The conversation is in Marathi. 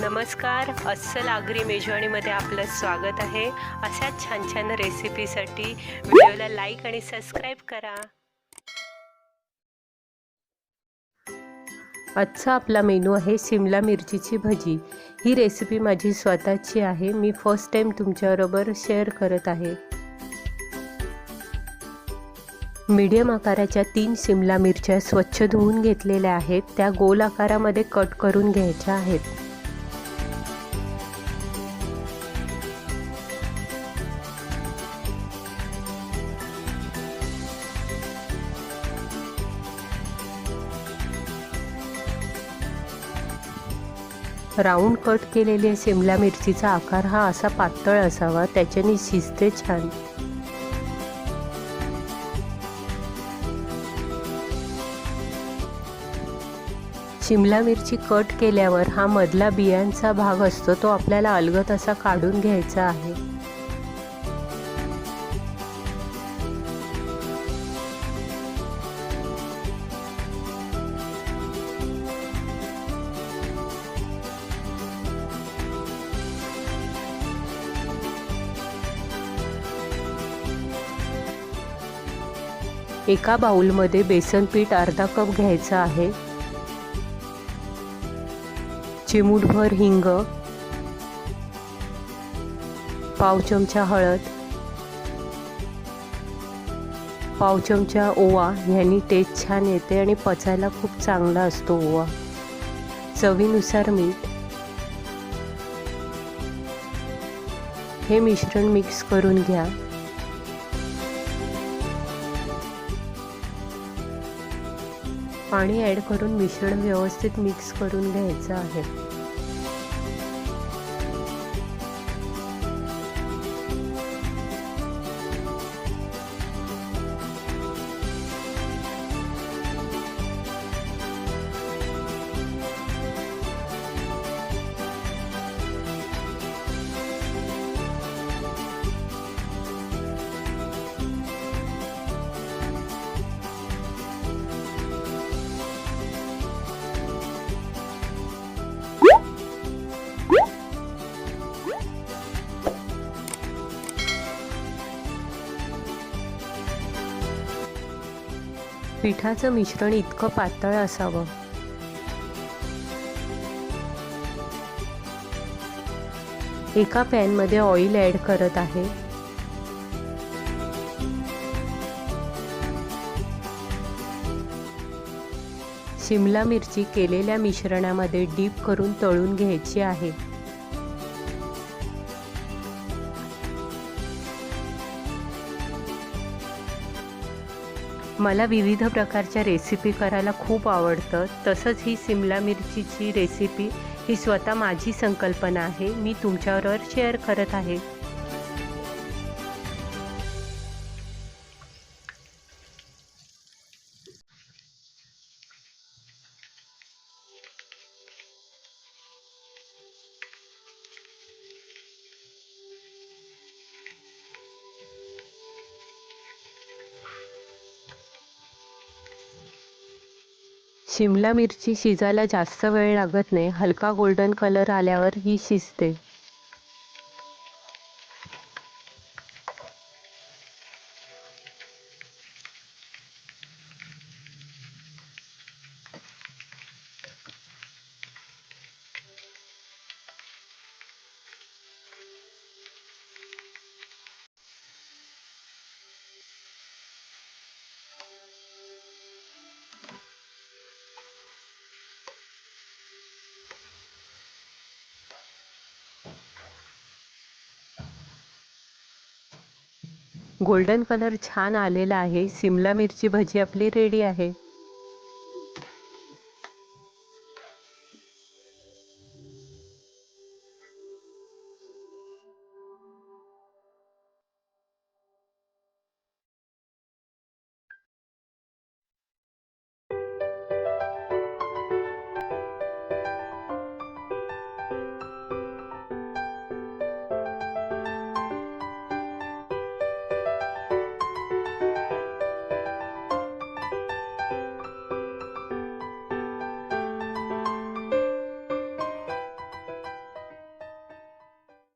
नमस्कार अस्सल आगरी मेजवानीमध्ये आपलं स्वागत आहे. अशाच छान छान रेसिपीसाठी व्हिडिओला लाईक आणि सबस्क्राईब करा. आजचा आपला मेनू आहे शिमला मिरचीची भजी. ही रेसिपी माझी स्वतःची आहे. मी फर्स्ट टाईम तुमच्याबरोबर शेअर करत आहे. मीडियम आकाराच्या तीन शिमला मिरच्या स्वच्छ धुवून घेतलेल्या आहेत. त्या गोल आकारामध्ये कट करून घ्यायच्या आहेत. राऊंड कट केलेल्या शिमला मिरचीचा आकार हा असा पातळ असावा. त्याच्याने शिजते छान. शिमला मिरची कट केल्यावर हा मधला बियांचा भाग असतो. तो आपल्याला अलगत असा काढून घ्यायचा आहे. एका बाउलमध्ये बेसन पीठ अर्धा कप घ्यायचं आहे. चिमूटभर हिंग पाव चमचा हळद पाव चमचा ओवा. ह्यानी टेस्ट छान येते आणि पचायला खूप चांगला असतो ओवा. चवीनुसार मीठ. हे मिश्रण मिक्स करून घ्या. पाणी ॲड करून मिश्रण व्यवस्थित मिक्स करून घ्यायचं आहे. पिठाचं मिश्रण इतकं पातळ असावं. एका पॅनमध्ये ऑइल ॲड करत आहे. शिमला मिरची केलेल्या मिश्रणामध्ये डीप करून तळून घ्यायची आहे. मला विविध प्रकारच्या रेसिपी करायला खूप आवडतं. तसंच ही सिमला मिरचीची रेसिपी ही स्वतः माझी संकल्पना आहे. मी तुमच्याबरोबर शेअर करत आहे. शिमला मिरची शिजायला जास्त वेळ लागत नाही. हलका गोल्डन कलर आल्यावर ही शिजते. गोल्डन कलर छान आलेला आहे. सिमला मिरची भजी आपली रेडी आहे.